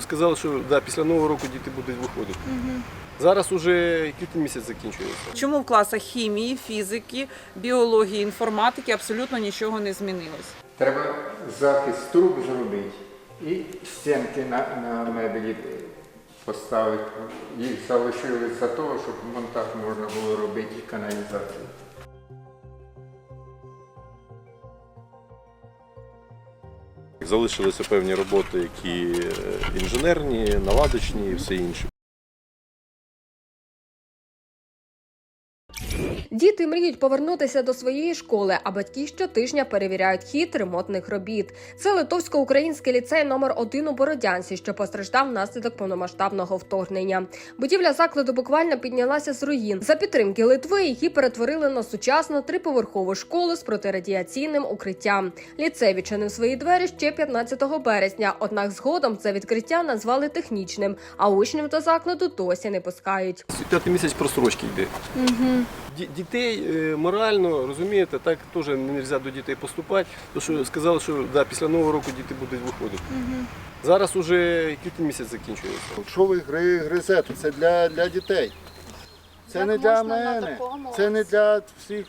Сказали, що да, після нового року діти будуть виходити. Зараз уже квітень місяць закінчується. Чому в класах хімії, фізики, біології, інформатики абсолютно нічого не змінилось? Треба захист труб зробити і стінки на, на мебелі поставити. Їх залишили за того, щоб монтаж можна було робити і каналізацію. Залишилися певні роботи, які е, інженерні, наладочні і все інше. Діти мріють повернутися до своєї школи, а батьки щотижня перевіряють хід ремонтних робіт. Це литовсько-український ліцей номер 1 у Бородянці, що постраждав внаслідок повномасштабного вторгнення. Будівля закладу буквально піднялася з руїн. За підтримки Литви її перетворили на сучасну триповерхову школу з протирадіаційним укриттям. Ліцей відчинив свої двері ще 15 березня. Однак згодом це відкриття назвали технічним, а учнів до закладу досі не пускають. П'ятий місяць просрочки йде. Ді- Дітей е, морально, розумієте, так теж не можна до дітей поступати. Тому що сказали, що да, після нового року діти будуть виходити. Зараз уже квітень місяць закінчується. Що ви гри гризете? Це для, для дітей. Це Як не для мене, це не для всіх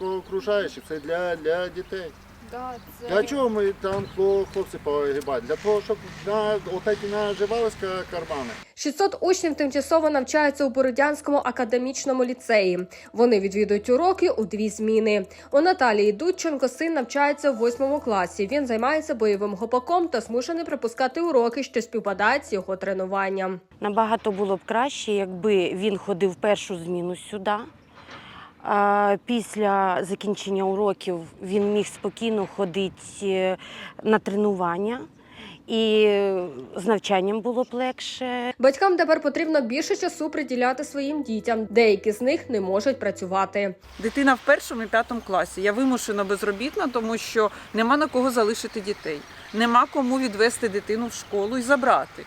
окружаючих, це для, для дітей. Да, це... Для чого ми там хло- хлопці погибають? Для того, щоб на наживались ка- кармани. 600 учнів тимчасово навчаються у Бородянському академічному ліцеї. Вони відвідують уроки у дві зміни. У Наталії Дудченко син навчається в восьмому класі. Він займається бойовим гопаком та змушений припускати уроки, що співпадають з його тренуванням. Набагато було б краще, якби він ходив першу зміну сюди. А Після закінчення уроків він міг спокійно ходити е, на тренування, і з навчанням було б легше. Батькам тепер потрібно більше часу приділяти своїм дітям. Деякі з них не можуть працювати. Дитина в першому і п'ятому класі. Я вимушена безробітна, тому що нема на кого залишити дітей. Нема кому відвести дитину в школу і забрати.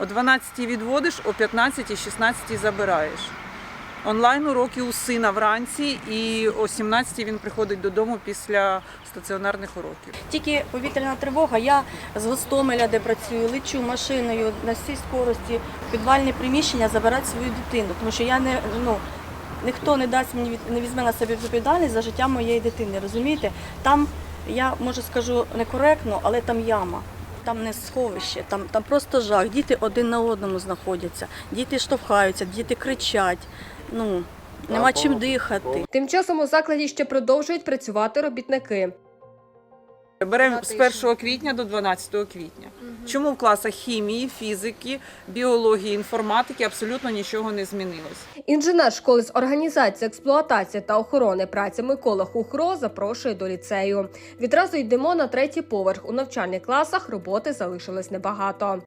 О 12 відводиш, о 15 16 забираєш. Онлайн уроки у сина вранці, і о 17 він приходить додому після стаціонарних уроків. Тільки повітряна тривога, я з Гостомеля, де працюю, лечу машиною на всій скорості підвальне приміщення забирати свою дитину, тому що я не ну. Ніхто не дасть мені не візьме на себе відповідальність за життя моєї дитини. Розумієте? Там я може скажу некоректно, але там яма. Там не сховище, там, там просто жах. Діти один на одному знаходяться, діти штовхаються, діти кричать. Ну нема чим дихати. Тим часом у закладі ще продовжують працювати робітники. Беремо з 1 квітня до 12 квітня. Чому в класах хімії, фізики, біології, інформатики абсолютно нічого не змінилось? Інженер школи з організації, експлуатації та охорони праці Микола Хухро запрошує до ліцею. Відразу йдемо на третій поверх. У навчальних класах роботи залишилось небагато.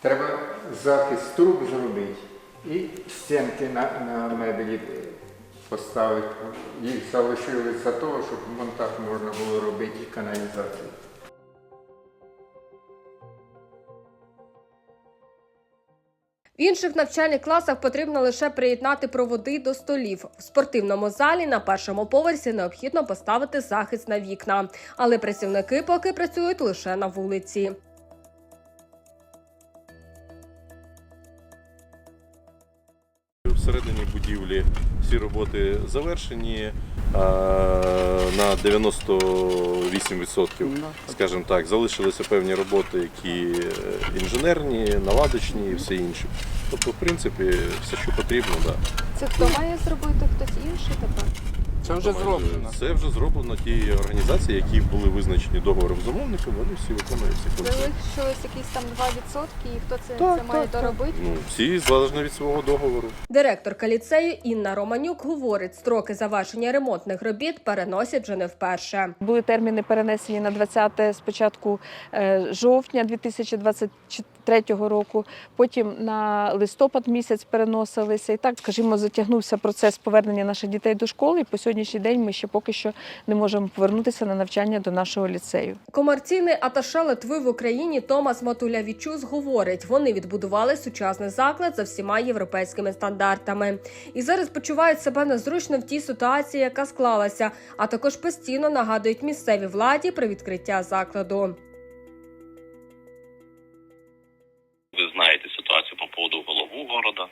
Треба захист труб зробити і стінки на, на мебелі поставити. Їх залишили за того, щоб монтаж можна було робити і каналізацію. В інших навчальних класах потрібно лише приєднати проводи до столів. В спортивному залі на першому поверсі необхідно поставити захист на вікна, але працівники поки працюють лише на вулиці. Всередині будівлі всі роботи завершені а, на 98%, скажімо так. Залишилися певні роботи, які е, інженерні, наладочні і все інше. Тобто, в принципі, все, що потрібно, да. Це хто має зробити хтось інший тепер? Це вже зроблено. Це вже зроблено ті організації, які були визначені договором з замовником, вони всі виконують функції. Залишилось якісь там 2% і хто це, Так, це має так, доробити? Ну, всі залежно від свого договору. Директорка ліцею Інна Романюк говорить, строки завершення ремонтних робіт переносять вже не вперше. Були терміни перенесені на 20 спочатку е, жовтня 2023 року, потім на листопад місяць переносилися. І так, скажімо, затягнувся процес повернення наших дітей до школи. І по сьогоднішній день ми ще поки що не можемо повернутися на навчання до нашого ліцею. Комерційний аташе Литви в Україні Томас Матулявічус говорить, вони відбудували сучасний заклад за всіма європейськими стандартами і зараз почувають себе незручно в тій ситуації, яка склалася, а також постійно нагадують місцевій владі про відкриття закладу. Ви знаєте ситуацію по поводу голову города.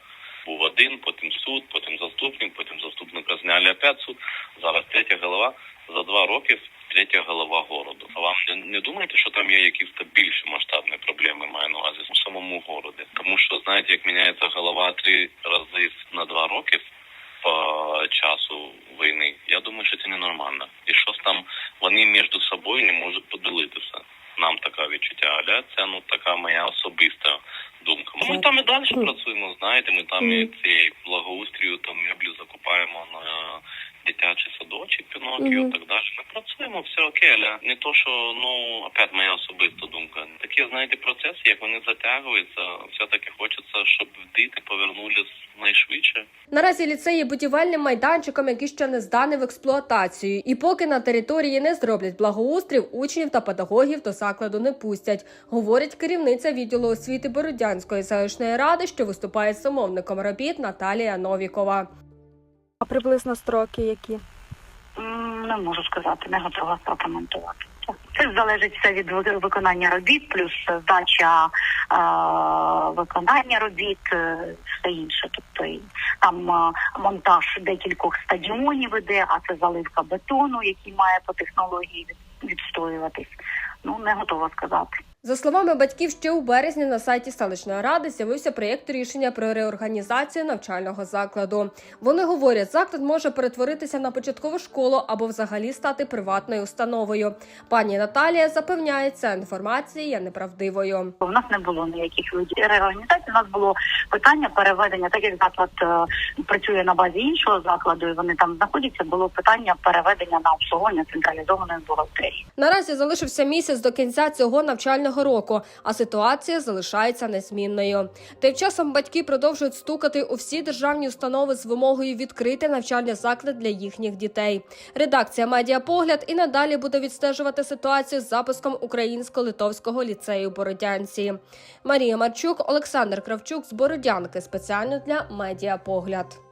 Один, потім суд, потім заступник, потім заступника зняли опять суд. Зараз третя голова. За два роки третя голова городу. А вам не, думаєте, що там є якісь та більші масштабні проблеми, маю на увазі в самому городі? Тому що знаєте, як міняється голова три рази на два роки по часу війни, я думаю, що це ненормально. І щось там вони між собою не можуть поділитися. Нам таке відчуття, але це ну така моя особиста Ми там і далі працюємо, знаєте, ми там і цей благоустрію, там меблі закупаємо на дитячий садочок, Пінокіо, так далі. Ми працюємо, все окей, але не то, що ну опять моя особиста думка. Такі, знаєте, процеси, як вони затягуються, все-таки хочеться, щоб діти повернулись найшвидше. Наразі ліцей є будівельним майданчиком, який ще не зданий в експлуатацію. І поки на території не зроблять благоустрів, учнів та педагогів до закладу не пустять, говорить керівниця відділу освіти Бородянської селищної ради, що виступає замовником робіт Наталія Новікова. А приблизно строки які? Не можу сказати, не готова прокоментувати. Це залежить все від виконання робіт, плюс здача е, виконання робіт, е, все інше. Тобто там е, монтаж декількох стадіонів іде, а це заливка бетону, який має по технології відстоюватись. Ну не готова сказати. За словами батьків, ще у березні на сайті селищної ради з'явився проєкт рішення про реорганізацію навчального закладу. Вони говорять, заклад може перетворитися на початкову школу або взагалі стати приватною установою. Пані Наталія запевняє, ця інформація є неправдивою. У нас не було ніяких видів реорганізації. У нас було питання переведення, так як заклад е, працює на базі іншого закладу, і вони там знаходяться. Було питання переведення на обслуговування централізованої бухгалтерії. Наразі залишився місяць до кінця цього навчального року, а ситуація залишається незмінною. Тим часом батьки продовжують стукати у всі державні установи з вимогою відкрити навчальний заклад для їхніх дітей. Редакція Медіапогляд і надалі буде відстежувати ситуацію з запуском українсько-литовського ліцею Бородянці. Марія Марчук, Олександр Кравчук з Бородянки спеціально для Медіапогляд.